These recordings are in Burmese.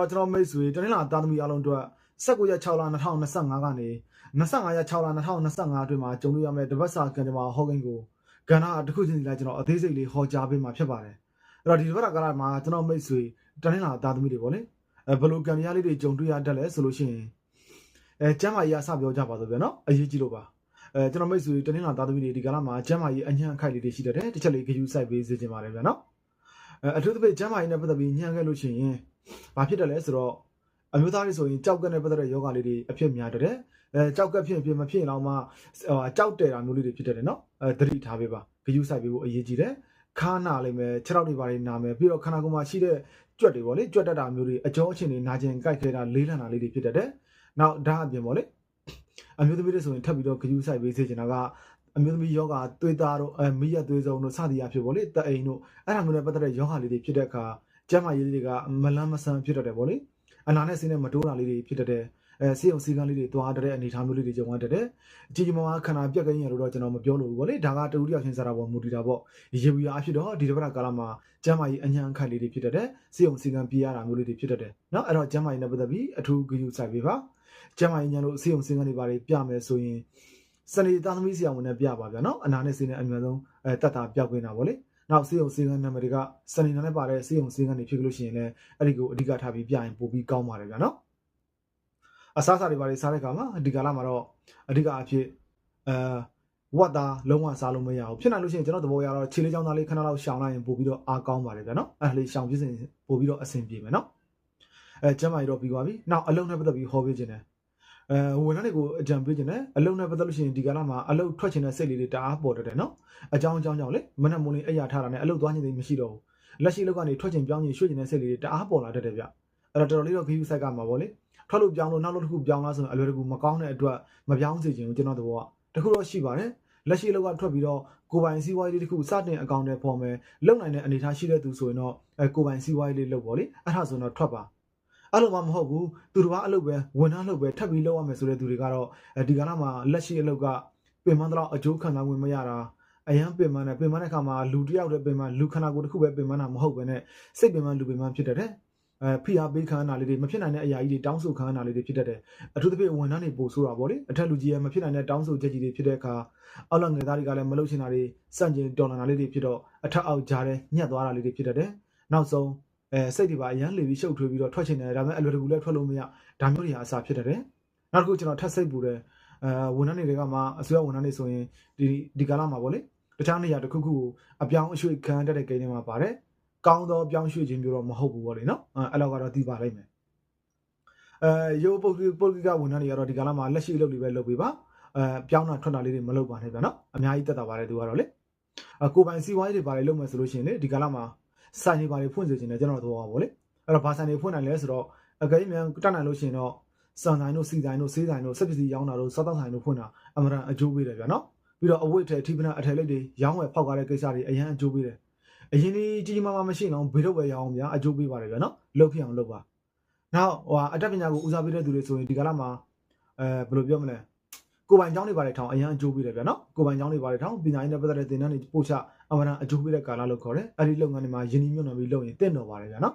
တော့ကျွန်တော်မိတ်ဆွေတနင်္လာသားသမီးအားလုံးအတွက်19ရက်6လ2025ကနေ25ရက်6လ2025အတွင်းမှာကြုံတွေ့ရမယ့်တပတ်စာကန်ဒီမာဟောကိန်းကိုကဏ္ဍတစ်ခုချင်းစီလိုက်ကျွန်တော်အသေးစိတ်လေးဟောကြားပေးမှာဖြစ်ပါတယ်အဲ့တော့ဒီတပတ်ကာလမှာကျွန်တော်မိတ်ဆွေတနင်္လာသားသမီးတွေပေါ့လေအဲဘယ်လိုကံရလေးတွေကြုံတွေ့ရတတ်လဲဆိုလို့ရှိရင်အဲကျမ်းမာရေးအစပြောကြပါဆိုပြန်နော်အရေးကြီးလို့ပါအဲကျွန်တော်မိတ်ဆွေတနင်္လာသားသမီးတွေဒီကာလမှာကျမ်းမာရေးအညံ့အခိုက်လေးတွေရှိတတ်တယ်တစ်ချက်လေးဂရုစိုက်ပေးစေချင်ပါတယ်ဗျာနော်အဲအထူးသဖြင့်ကျမ်းမာရေးနဲ့ပတ်သက်ပြီးညံ့ခဲ့လို့ရှိရင် ဘာဖြစ်တယ်လဲဆိုတော့အမျိုးသားတွေဆိုရင်ကြောက်ကက်နဲ့ပတ်သက်တဲ့ယောဂလေးတွေအဖြစ်များတတ်တယ်အဲကြောက်ကက်ဖြစ်ဖြစ်မဖြစ်တော့မှဟိုကြောက်တယ်တာမျိုးလေးတွေဖြစ်တတ်တယ်နော်အဲသတိထားပေးပါဂရုစိုက်ပေးဖို့အရေးကြီးတယ်ခါနာလိမ့်မယ်ခြေထောက်တွေပါနေနာမယ်ပြီးတော့ခန္ဓာကိုယ်မှာရှိတဲ့ကြွက်တွေပေါ့လေကြွက်တက်တာမျိုးတွေအကျောအချင်းတွေနာကျင်ကြိုက်ခဲတာလေးလံတာလေးတွေဖြစ်တတ်တယ်နောက်ဒါအပြင်ပေါ့လေအမျိုးသမီးတွေဆိုရင်ထပ်ပြီးတော့ဂရုစိုက်ပေးစေချင်တာကအမျိုးသမီးယောဂသွေးသားတို့အဲမိရသွေးစုံတို့စသည်အဖြစ်ပေါ့လေတအိမ်တို့အဲ့ဒါမျိုးနဲ့ပတ်သက်တဲ့ယောဂလေးတွေဖြစ်တဲ့အခါ ကျန်းမာရေးလေးတွေကမလန်းမဆန်းဖြစ်တတ်တယ်ပေါ့လေအနာနဲ့ဆင်းနဲ့မတိုးတာလေးတွေဖြစ်တတ်တယ်အဲစေုံစီကန်းလေးတွေတွားတဲ့အနေအထားမျိုးလေးတွေကြုံရတတ်တယ်အကြီးကြီးမားမားခန္ဓာပြက်ကင်းရလို့တော့ကျွန်တော်မပြောလို့ဘူးပေါ့လေဒါကတူတူရောက်ချင်းစားတာပေါ့မူတည်တာပေါ့ရေဘူးရအဖြစ်တော့ဒီတစ်ပတ်ကာလမှာကျန်းမာရေးအညံ့အခက်လေးတွေဖြစ်တတ်တယ်စေုံစီကန်းပြေးရတာမျိုးလေးတွေဖြစ်တတ်တယ်เนาะအဲ့တော့ကျန်းမာရေးနဲ့ပတ်သက်ပြီးအထူးဂရုစိုက်ပေးပါကျန်းမာရေးညံလို့စေုံစီကန်းတွေပါတွေပြမယ်ဆိုရင်စနေသားသမီးဆရာဝန်နဲ့ပြပါဗျာเนาะအနာနဲ့စေနဲ့အများဆုံးအဲတတ်တာပြောက်ခွင့်တာပေါ့လေ နောက်စေယုံစေကန်နံပါတ်တွေကစနေနာနဲ့ပါတဲ့စေယုံစေကန်တွေဖြစ်လို့ရှိရင်လည်းအဲ့ဒီကိုအဓိကထားပြီးပြရင်ပိုပြီးကောင်းပါတယ်ဗျာနော်အစားစားတွေပါလေစားတဲ့အခါမှာဒီကာလမှာတော့အဓိကအဖြစ်အဲဝတ်သားလုံးဝစားလို့မရဘူးဖြစ်နိုင်လို့ရှိရင်ကျွန်တော်သဘောရတော့ခြေလေးချောင်းသားလေးခဏလောက်ရှောင်လိုက်ရင်ပို့ပြီးတော့အားကောင်းပါတယ်ဗျာနော်အဲ့လေးရှောင်ပြစ်စင်ပို့ပြီးတော့အဆင်ပြေမယ်နော်အဲကျမ်းမာရတော့ပြီးသွားပြီနောက်အလုံးနဲ့ပတ်သက်ပြီးဟောပြခြင်းတယ် အဲဝန်ထမ်းတွေကိုအကြံပေးခြင်းတယ်အလုံးနဲ့ပတ်သက်လို့ရှိရင်ဒီကာလမှာအလုံးထွက်ခြင်းတဲ့စိတ်လေးတွေတအားပေါ်တတ်တယ်နော်အကြောင်းအကြောင်းကြောင့်လေမနက်မိုးလင်းအိယာထားတာနဲ့အလုံးသွားခြင်းတွေမရှိတော့ဘူးလက်ရှိလောက်ကနေထွက်ခြင်းပြောင်းခြင်းရွှေ့ခြင်းတဲ့စိတ်လေးတွေတအားပေါ်လာတတ်တယ်ဗျအဲ့တော့တော်တော်လေးတော့ခီးယူဆိုင်ကမှာပေါ့လေထွက်လို့ပြောင်းလို့နောက်လို့တစ်ခုပြောင်းလားဆိုရင်အလွယ်တကူမကောင်းတဲ့အတွက်မပြောင်းစေချင်ဘူးကျွန်တော်သဘောကတခုတော့ရှိပါတယ်လက်ရှိလောက်ကထွက်ပြီးတော့ကိုပိုင်စီးပွားရေးလေးတစ်ခုစတင်အကောင့်တွေပေါ်မယ်လုံနိုင်တဲ့အနေအထားရှိတဲ့သူဆိုရင်တော့အဲကိုပိုင်စီးပွားရေးလေးလုပ်ပေါ့လေအဲ့ဒါဆိုရင်တော့ထွက်ပါ အဲ့လိုမှမဟုတ်ဘူးသူတစ်ပါးအလုပ်ပဲဝန်ထမ်းလုပ်ပဲထပ်ပြီးလုပ်ရမယ်ဆိုတဲ့သူတွေကတော့အဲဒီကနေ့မှာလက်ရှိအလုပ်ကပင်မတော့အကျိုးခံစားဝင်မရတာအရန်ပင်မနဲ့ပင်မတဲ့ခါမှာလူတစ်ယောက်တည်းပင်မလူခန္ဓာကိုယ်တစ်ခုပဲပင်မတာမဟုတ်ပဲနဲ့စိတ်ပင်မလူပင်မဖြစ်တတ်တယ်အဲဖိအားပေးခံရတာလေးတွေမဖြစ်နိုင်တဲ့အရာကြီးတွေတောင်းဆိုခံရတာလေးတွေဖြစ်တတ်တယ်အထူးသဖြင့်ဝန်ထမ်းတွေပို့ဆိုတာပေါ့လေအထက်လူကြီးရဲ့မဖြစ်နိုင်တဲ့တောင်းဆိုချက်ကြီးတွေဖြစ်တဲ့အခါအောက်လငယ်သားတွေကလည်းမလုပ်ချင်တာတွေစန့်ကျင်တော်လန်တာလေးတွေဖြစ်တော့အထက်အောက်ကြားထဲညှက်သွားတာလေးတွေဖြစ်တတ်တယ်နောက်ဆုံး အဲစိတ်တွေပါအရန်လေပြီးရှုပ်ထွေးပြီးတော့ထွက်ချင်တယ်ဒါပေမဲ့အလွယ်တကူလည်းထွက်လို့မရဒါမျိုးတွေဟာအစားဖြစ်တတ်တယ်နောက်တစ်ခုကျွန်တော်ထပ်စိတ်ပူတယ်အဲဝန်ထမ်းတွေကမှအစိုးရဝန်ထမ်းတွေဆိုရင်ဒီဒီကာလမှာပေါ့လေတခြားနေရာတစ်ခုခုကိုအပြောင်းအရွှေ့ခံတတ်တဲ့ကိန်းတွေမှာပါတယ်ကောင်းသောပြောင်းရွှေ့ခြင်းမျိုးတော့မဟုတ်ဘူးပေါ့လေနော်အဲအဲ့လောက်ကတော့သိပါလိမ့်မယ်အဲရိုးပုတ်ပုတ်ကဝန်ထမ်းတွေကတော့ဒီကာလမှာလက်ရှိအလုပ်တွေပဲလုပ်ပေးပါအဲပြောင်းတာထွက်တာလေးတွေမလုပ်ပါနဲ့ဗျာနော်အများကြီးတက်တာပါတယ်သူကတော့လေအကိုပိုင်စီးပွားရေးတွေပါလေလုပ်မယ်ဆိုလို့ရှိရင်လေဒီကာလမှာ စိုင်တွေပါလေဖွင့်စေချင်တယ်ကျွန်တော်တို့တော့ပေါ့လေအဲ့တော့ဘာဆိုင်တွေဖွင့်နိုင်လဲဆိုတော့အကယ်၍မြန်တက်နိုင်လို့ရှိရင်တော့စံဆိုင်တို့စီဆိုင်တို့ဆေးဆိုင်တို့စက်ပစ္စည်းရောင်းတာတို့စားတောက်ဆိုင်တို့ဖွင့်တာအမှန်တန်အကျိုးပေးတယ်ဗျာနော်ပြီးတော့အဝတ်အထည်အထိပနာအထည်လိပ်တွေရောင်းဝယ်ဖောက်ကားတဲ့ကိစ္စတွေအရန်အကျိုးပေးတယ်အရင်ကြီးကြီးကြီးမားမားမရှိတော့ဘေးတော့ပဲရအောင်ဗျာအကျိုးပေးပါတယ်ဗျာနော်လှုပ်ဖြစ်အောင်လုပ်ပါနောက်ဟိုဟာအတတ်ပညာကိုဦးစားပေးတဲ့သူတွေဆိုရင်ဒီကာလမှာအဲဘယ်လိုပြောမလဲ ကိုပိုင်ကျောင်းတွေပါတယ်ထောင်အရန်အကျိုးပေးတယ်ဗျာနော်ကိုပိုင်ကျောင်းတွေပါတယ်ထောင်ပညာရေးနဲ့ပတ်သက်တဲ့သင်တန်းတွေပို့ချအမှန်တန်အကျိုးပေးတဲ့ကာလလို့ခေါ်တယ်အဲ့ဒီလုပ်ငန်းတွေမှာယင်းနှမြုံနှံပြီးလုပ်ရင်တင့်တော်ပါတယ်ဗျာနော်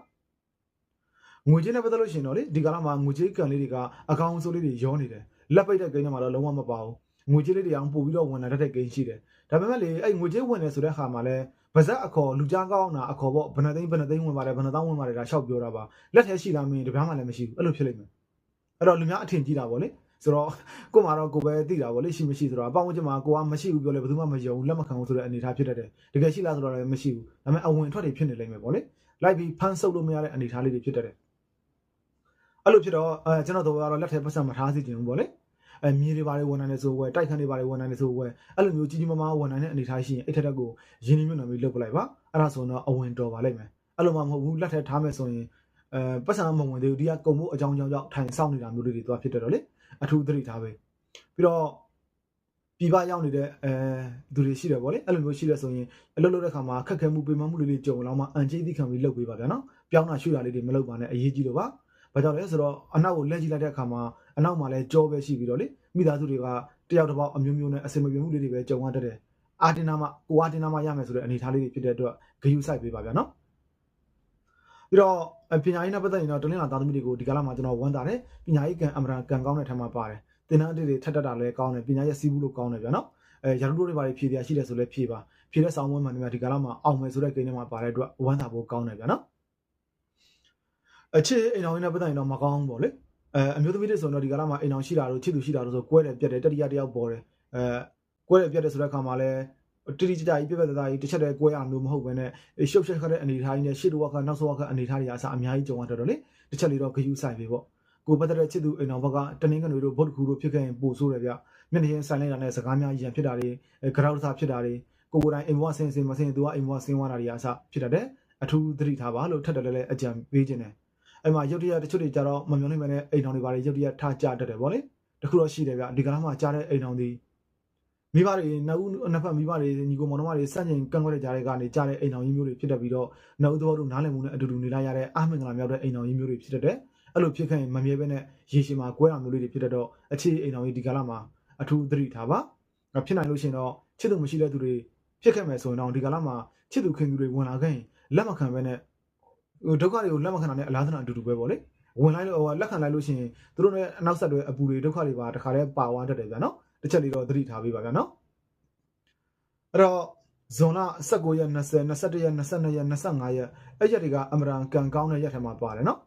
ငွေကြေးနဲ့ပတ်သက်လို့ရှိရင်တော့လေဒီကာလမှာငွေကြေးကန်လေးတွေကအကောင်အဆိုးလေးတွေရောနေတယ်လက်ပိတ်တဲ့ကိန်းတွေမှာတော့လုံးဝမပါဘူးငွေကြေးလေးတွေအောင်ပို့ပြီးတော့ဝင်လာတတ်တဲ့ကိန်းရှိတယ်ဒါပေမဲ့လေအဲ့ငွေကြေးဝင်နေဆိုတဲ့ခါမှာလဲဗဇက်အခေါ်လူကြားကောင်းတာအခေါ်ပေါ့ဘယ်နှသိန်းဘယ်နှသိန်းဝင်ပါတယ်ဘယ်နှသောင်းဝင်ပါတယ်ဒါရှောက်ပြောတာပါလက်ထဲရှိလားမင်းတပြားမှလည်းမရှိဘူးအဲ့လိုဖြစ်လိမ့်မယ်အဲ့တော့လူများအထင်ကြီးတာပေါ့လေ ဆိုတော့ကို့မှာတော့ကိုပဲသိတာပေါ့လေရှိမရှိဆိုတော့အပေါင်းဝန်းကျင်မှာကိုကမရှိဘူးပြောလဲဘယ်သူမှမယုံလက်မခံဘူးဆိုတဲ့အနေအထားဖြစ်တတ်တယ်တကယ်ရှိလားဆိုတော့လည်းမရှိဘူးဒါပေမဲ့အဝင်ထွက်တွေဖြစ်နေလိမ့်မယ်ပေါ့လေလိုက်ပြီးဖမ်းဆုပ်လို့မရတဲ့အနေအထားလေးတွေဖြစ်တတ်တယ်အဲ့လိုဖြစ်တော့အဲကျွန်တော်တို့ကတော့လက်ထဲပတ်စံမထားစီခြင်းဘူးပေါ့လေအဲမြေတွေပါလေဝန်နိုင်နေဆိုဝဲတိုက်ခန်းတွေပါလေဝန်နိုင်နေဆိုဝဲအဲ့လိုမျိုးကြီးကြီးမားမားဝန်နိုင်တဲ့အနေအထားရှိရင်အဲ့ထက်တက်ကိုရင်းနှီးမြှုပ်နှံပြီးလုပ်ပလိုက်ပါအဲ့ဒါဆိုတော့အဝင်တော်ပါလိမ့်မယ်အဲ့လိုမှမဟုတ်ဘူးလက်ထက်ထားမယ်ဆိုရင်အဲပတ်စံမဝင်သေးဘူးဒီကကုံမှုအကြောင်းကြောင့်ကြောင့်ထိုင်ဆောင်နေတာမျိုးတွေသွားဖြစ်တတ်တော့လေ အထူးသတိထားပဲပြီးတော့ပြပရောက်နေတဲ့အဲသူတွေရှိတယ်ဗောလေအဲ့လိုမျိုးရှိတယ်ဆိုရင်အလုပ်လုပ်တဲ့ခါမှာခက်ခဲမှုပေမမှုလေးတွေကြုံလောက်မှအန်ကျေးသီးခံပြီးလုပ်ပေးပါဗျာနော်ပြောင်းတာရွှေ့တာလေးတွေမလုပ်ပါနဲ့အရေးကြီးလို့ပါဘာကြောင့်လဲဆိုတော့အနောက်ကိုလက်ကြည့်လိုက်တဲ့အခါမှာအနောက်မှာလည်းကြောပဲရှိပြီးတော့လေမိသားစုတွေကတယောက်တစ်ပေါက်အမျိုးမျိုးနဲ့အစင်မပြေမှုလေးတွေပဲကြုံရတတ်တယ်အာတင်နာမကိုအာတင်နာမရမယ်ဆိုတဲ့အနေအထားလေးတွေဖြစ်တဲ့အတွက်ဂယုစိုက်ပေးပါဗျာနော် ပြပြီးတော့အပညာရေးနဲ့ပတ်သက်ရင်တော့တလင်းလာသားသမီးတွေကိုဒီကလာမှာကျွန်တော်ဝမ်းသာတယ်ပညာရေးကံအမရန်ကံကောင်းတဲ့ထက်မှာပါတယ်သင်တန်းအတစ်တွေထက်တက်တာလည်းကောင်းတယ်ပညာရေးစီးဘူးလို့ကောင်းတယ်ဗျာနော်အဲရာထူးတို့တွေပါဖြည့်ပြရှိတယ်ဆိုလည်းဖြည့်ပါဖြည့်တဲ့ဆောင်းဝဲမှန်တယ်ဒီကလာမှာအောင်မယ်ဆိုတဲ့ကိန်းထဲမှာပါတဲ့အတွက်ဝမ်းသာဖို့ကောင်းတယ်ဗျာနော်အချစ်အိမ်တော်ရင်းနဲ့ပတ်သက်ရင်တော့မကောင်းဘူးပေါ့လေအဲအမျိုးသမီးတွေဆိုတော့ဒီကလာမှာအိမ်တော်ရှိတာတို့ချစ်သူရှိတာတို့ဆိုကွဲတယ်ပြက်တယ်တတိယတယောက်ပေါ်တယ်အဲကွဲတယ်ပြက်တယ်ဆိုတဲ့အခါမှာလည်း တိတိကျကျကြီးပြက်ပြက်သားသားကြီးတစ်ချက်တည်းကွဲရမျိုးမဟုတ်ဘဲနဲ့ရှုပ်ရှက်ခတဲ့အနေထားကြီးနဲ့ရှစ်တော့ကနောက်ဆုံးကအနေထားတွေအစားအများကြီးကြုံရတော့လေတစ်ချက်လေးတော့ဂယူဆိုင်ပြီပေါ့ကိုပတ်တဲ့ချစ်သူအိမ်တော်ဘက်ကတနင်္ဂနွေတို့ဗုဒ္ဓခူတို့ဖြစ်ခဲ့ရင်ပို့ဆိုးတယ်ဗျမျက်နှာချင်းဆိုင်လိုက်တာနဲ့စကားများရံဖြစ်တာတွေဂရောက်စားဖြစ်တာတွေကိုကိုတိုင်းအိမ်ဘဝဆင်းစင်မဆင်းသူကအိမ်ဘဝဆင်းသွားတာတွေအစားဖြစ်တတ်တယ်အထူးသတိထားပါလို့ထပ်တယ်လည်းအကြံပေးခြင်းတယ်အဲ့မှာရုတ်တရက်တချို့တွေကြတော့မမျောနိုင်မနဲ့အိမ်တော်တွေပါလေရုတ်တရက်ထားကြတတ်တယ်ဗောလေတခုတော့ရှိတယ်ဗျဒီကလာမှာကြားတဲ့အိမ်တော်တွေ မိဘတွေနှစ်ဦးနှစ်ဖက်မိဘတွေညီကိုမောင်နှမတွေစန့်ကျင်ကန့်ကွက်တဲ့ကြားတွေကနေကြားတဲ့အိမ်တော်ကြီးမျိုးတွေဖြစ်တတ်ပြီးတော့နှစ်ဦးသဘောတူနားလည်မှုနဲ့အတူတူနေလိုက်ရတဲ့အာမင်္ဂလာမြောက်တဲ့အိမ်တော်ကြီးမျိုးတွေဖြစ်တတ်တယ်အဲ့လိုဖြစ်ခဲ့ရင်မမြဲပဲနဲ့ရေရှည်မှာကွဲအောင်မျိုးလေးတွေဖြစ်တတ်တော့အခြေအိမ်တော်ကြီးဒီကလာမှာအထူးသတိထားပါဖြစ်နိုင်လို့ရှိရင်တော့ချစ်သူမရှိတဲ့သူတွေဖြစ်ခဲ့မယ်ဆိုရင်တော့ဒီကလာမှာချစ်သူခင်သူတွေဝင်လာခဲ့ရင်လက်မခံပဲနဲ့ဟိုဒုက္ခတွေကိုလက်မခံတာနဲ့အလားသဏ္ဍာန်အတူတူပဲပေါ့လေဝင်လိုက်လို့ဟိုလက်ခံလိုက်လို့ရှိရင်သူတို့နဲ့အနောက်ဆက်တွဲအပူတွေဒုက္ခတွေပါတခါတည်းပါဝါတတ်တယ်ဗျာနော် တစ်ချက်လေးတော့သတိထားပေးပါဗျာနော်အဲ့တော့ဇွန်လ19ရက်20 21ရက်22ရက်25ရက်အဲ့ရက်တွေကအမရန်ကန်ကောင်းတဲ့ရက်ထက်မှာပါတယ်နော်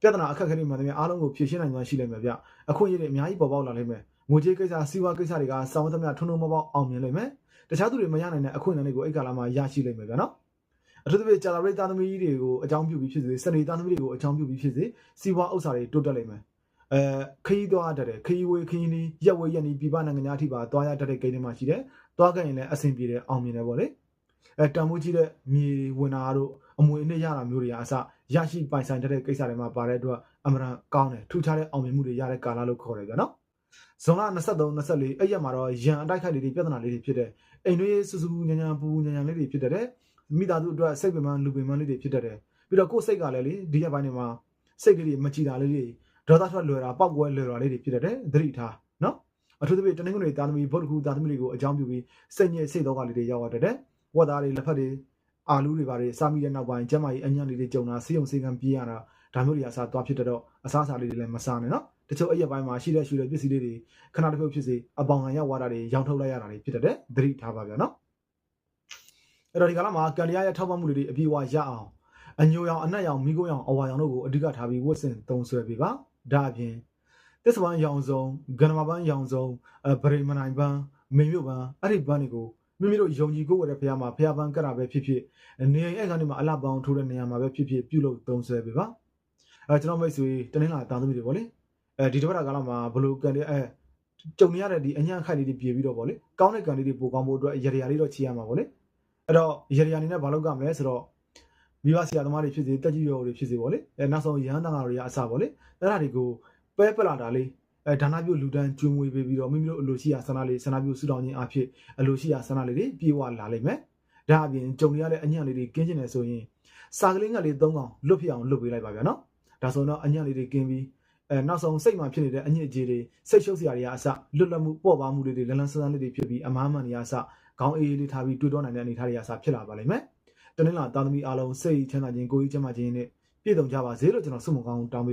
ပြဿနာအခက်အခဲတွေမှတည်းအားလုံးကိုဖြေရှင်းနိုင်မှရှိလိမ့်မယ်ဗျအခွင့်အရေးတွေအများကြီးပေါ်ပေါက်လာလိမ့်မယ်ငွေကြေးကိစ္စစီးပွားကိစ္စတွေကစောင်းသမျှထုံထုံမပေါက်အောင်မြင်လိမ့်မယ်တခြားသူတွေမရနိုင်တဲ့အခွင့်အရေးတွေကိုအဲ့ကာလမှာရရှိလိမ့်မယ်ဗျာနော်အထူးသဖြင့်ကြာလာရိတ်သားသမီးတွေကိုအကြောင်းပြုပြီးဖြစ်စေစနေသားသမီးတွေကိုအကြောင်းပြုပြီးဖြစ်စေစီးပွားဥစ္စာတွေတိုးတက်လိမ့်မယ် အဲခရီးသွားတတ်တယ်ခရီးဝေးခရီးနီးရက်ဝေးရက်နီးပြပနိုင်ငံများအထိပါသွားရတတ်တဲ့ကိန်းတွေမှာရှိတယ်သွားခဲ့ရင်လည်းအဆင်ပြေတယ်အောင်မြင်တယ်ပေါ့လေအဲတန်ဖိုးကြီးတဲ့မြေဝင်တာတို့အမွေအနှစ်ရတာမျိုးတွေအစရရှိပိုင်ဆိုင်တတ်တဲ့ကိစ္စတွေမှာပါတဲ့အတွက်အမှန်တန်ကောင်းတယ်ထူးခြားတဲ့အောင်မြင်မှုတွေရတဲ့ကာလလို့ခေါ်တယ်ဗျာနော်ဇွန်လ23 24အဲ့ရက်မှာတော့ရန်အတိုက်ခိုက်လေးတွေပြဿနာလေးတွေဖြစ်တဲ့အိမ်တွေစူးစူးညံညံပူညံညံလေးတွေဖြစ်တဲ့မိသားစုအတွက်စိတ်ပင်ပန်းလူပင်ပန်းလေးတွေဖြစ်တတ်တယ်ပြီးတော့ကိုယ်စိတ်ကလည်းလေဒီရက်ပိုင်းတွေမှာစိတ်ကလေးမကြည်တာလေးတွေ ဒေါသထွက်လွယ်တာပောက်ကွဲလွယ်တာလေးတွေဖြစ်တတ်တယ်သတိထားနော်အထူးသဖြင့်တနင်္ဂနွေသားသမီးဗုဒ္ဓခုသားသမီးတွေကိုအကြောင်းပြုပြီးစိတ်ညစ်စိတ်တော့ကလေးတွေရောက်ရတတ်တယ်ဝက်သားတွေလက်ဖက်တွေအာလူတွေပါတယ်စားမိတဲ့နောက်ပိုင်းကျမကြီးအညံ့လေးတွေကြုံတာစီယုံစီကံပြေးရတာဒါမျိုးတွေအစားသွားဖြစ်တော့အစားအစာလေးတွေလည်းမစားနဲ့နော်တချို့အရက်ပိုင်းမှာရှိတဲ့ရှူတဲ့ပစ္စည်းလေးတွေခဏတစ်ခုဖြစ်စေအပေါင်ခံရောက်သွားတာတွေရောင်းထုတ်လိုက်ရတာတွေဖြစ်တတ်တယ်သတိထားပါဗျာနော်အဲ့တော့ဒီကလာမှာကန်တရားရဲ့ထောက်ပံ့မှုတွေအပြည့်အဝရအောင်အညိုရောင်အနက်ရောင်မိခိုးရောင်အဝါရောင်တို့ကိုအဓိကထားပြီးဝတ်ဆင်သုံးဆွဲပေးပါ ဒါအပြင်သစ္စာပန်းရောင်စုံဂန္ဓမာပန်းရောင်စုံအဗရိမနိုင်ပန်းမိမြို့ပန်းအဲ့ဒီပန်းတွေကိုမိမိတို့ယုံကြည်ကိုယ်ဝယ်တဲ့ဖရားမှာဖရားပန်းကတ်တာပဲဖြစ်ဖြစ်နေအိမ်အဲ့ကနေမှာအလှပန်းထိုးတဲ့နေရာမှာပဲဖြစ်ဖြစ်ပြုလုပ်သုံးဆွဲပေးပါအဲကျွန်တော်မိတ်ဆွေတနင်္လာတာသမီးတွေပေါ့လေအဲဒီတစ်ပတ်ကာလမှာဘလို့ကန်တဲ့အဲကြုံနေရတဲ့ဒီအညံ့ခိုက်လေးတွေပြေပြီးတော့ပေါ့လေကောင်းတဲ့ကန်လေးတွေပိုကောင်းဖို့အတွက်ရရလေးတော့ချီရမှာပေါ့လေအဲ့တော့ရရအနေနဲ့ဘာလုပ်ကြမလဲဆိုတော့ မိဘဆရာသမားတွေဖြစ်စေတက်ကြီးရော်တွေဖြစ်စေပေါ့လေအဲနောက်ဆုံးရဟန်းတန်ဃာတွေကအစပေါ့လေအဲ့ဒါတွေကိုပဲပလာတာလေးအဲဒါနပြုလူတန်းကျွေးမွေးပေးပြီးတော့မိမိတို့အလိုရှိရာဆန္ဒလေးဆန္ဒပြုစုတောင်းခြင်းအဖြစ်အလိုရှိရာဆန္ဒလေးတွေပြေဝလာလိမ့်မယ်ဒါအပြင်ကြုံရတဲ့အညံ့လေးတွေကင်းကျင်နေဆိုရင်စာကလေးငါလေး၃កောင်လွတ်ပြအောင်လွတ်ပေးလိုက်ပါဗျာနော်ဒါဆိုတော့အညံ့လေးတွေကင်းပြီးအဲနောက်ဆုံးစိတ်မှဖြစ်နေတဲ့အညစ်အကြေးတွေစိတ်ရှုပ်စရာတွေကအစလွတ်လပ်မှုပေါ့ပါမှုတွေလန်းလန်းဆန်းဆန်းလေးတွေဖြစ်ပြီးအမားမှန်တွေအစခေါင်းအေးအေးလေးထားပြီးတွေ့တော့နိုင်တဲ့အနေအထားတွေအစဖြစ်လာပါလိမ့်မယ် တနင်္လာသားသမီးအားလုံးစိတ်ချမ်းသာခြင်းကိုယ်ကြီးချမ်းသာခြင်းနဲ့ပြည့်စုံကြပါစေလို့ကျွန်တော်ဆုမကောင်းတောင်းပေး